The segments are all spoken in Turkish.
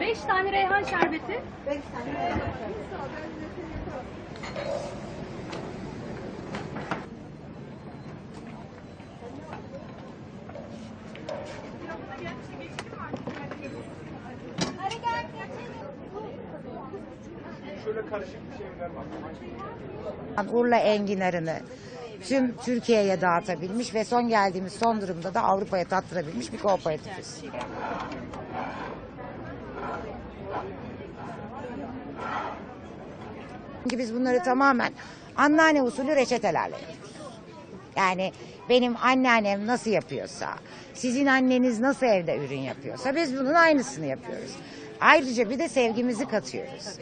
Beş tane reyhan şerbeti. Beş tane reyhan şerbeti. Urla enginarını tüm Türkiye'ye dağıtabilmiş ve son geldiğimiz son durumda da Avrupa'ya tattırabilmiş bir kooperatifiz. Çünkü biz bunları tamamen anneanne usulü reçetelerle yapıyoruz. Yani benim anneannem nasıl yapıyorsa, sizin anneniz nasıl evde ürün yapıyorsa biz bunun aynısını yapıyoruz. Ayrıca bir de sevgimizi katıyoruz.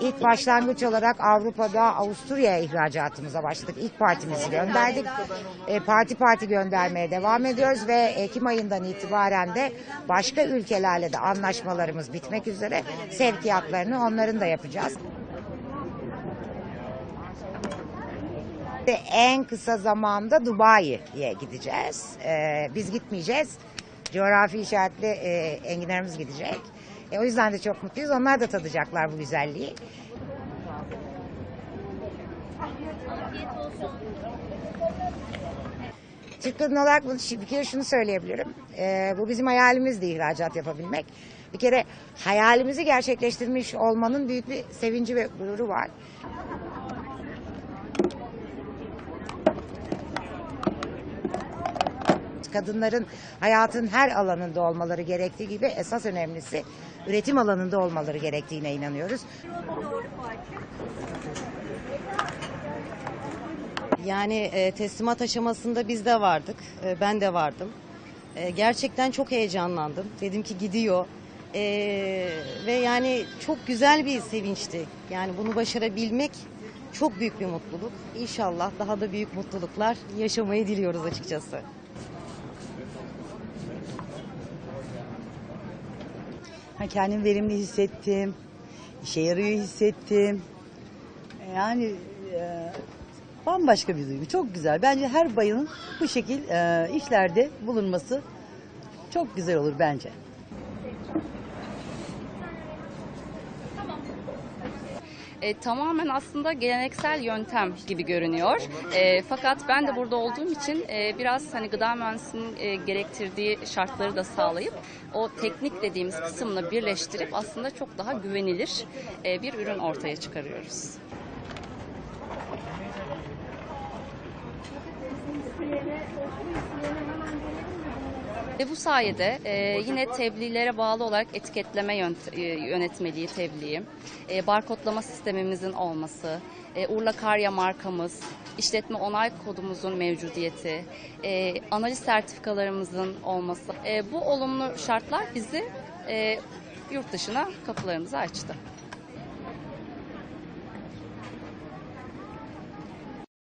İlk başlangıç olarak Avrupa'da Avusturya'ya ihracatımıza başladık. İlk partimizi gönderdik. E, parti parti göndermeye devam ediyoruz ve Ekim ayından itibaren de başka ülkelerle de anlaşmalarımız bitmek üzere sevkiyatlarını onların da yapacağız. En kısa zamanda Dubai'ye gideceğiz. E, biz gitmeyeceğiz. Coğrafi işaretli e, enginarımız gidecek. E, o yüzden de çok mutluyuz. Onlar da tadacaklar bu güzelliği. Türk kadın olarak bunu, bir kere şunu söyleyebilirim. E, bu bizim hayalimizdi ihracat yapabilmek. Bir kere hayalimizi gerçekleştirmiş olmanın büyük bir sevinci ve gururu var. Kadınların hayatın her alanında olmaları gerektiği gibi esas önemlisi üretim alanında olmaları gerektiğine inanıyoruz. Yani e, teslimat aşamasında biz de vardık. E, ben de vardım. E, gerçekten çok heyecanlandım. Dedim ki gidiyor. E, ve yani çok güzel bir sevinçti. Yani bunu başarabilmek çok büyük bir mutluluk. İnşallah daha da büyük mutluluklar yaşamayı diliyoruz açıkçası. Kendimi verimli hissettim. İşe yarıyor hissettim. Yani e, bambaşka bir duygu. Çok güzel. Bence her bayanın bu şekil e, işlerde bulunması çok güzel olur bence. E, tamamen aslında geleneksel yöntem gibi görünüyor. E, fakat ben de burada olduğum için e, biraz hani gıda mühendisinin e, gerektirdiği şartları da sağlayıp o teknik dediğimiz kısımla birleştirip aslında çok daha güvenilir e, bir ürün ortaya çıkarıyoruz. Ve bu sayede e, yine tebliğlere bağlı olarak etiketleme yönt- e, yönetmeliği tebliği, e, barkodlama sistemimizin olması, e, Urla Karya markamız, işletme onay kodumuzun mevcudiyeti, e, analiz sertifikalarımızın olması, e, bu olumlu şartlar bizi e, yurt dışına kapılarımızı açtı.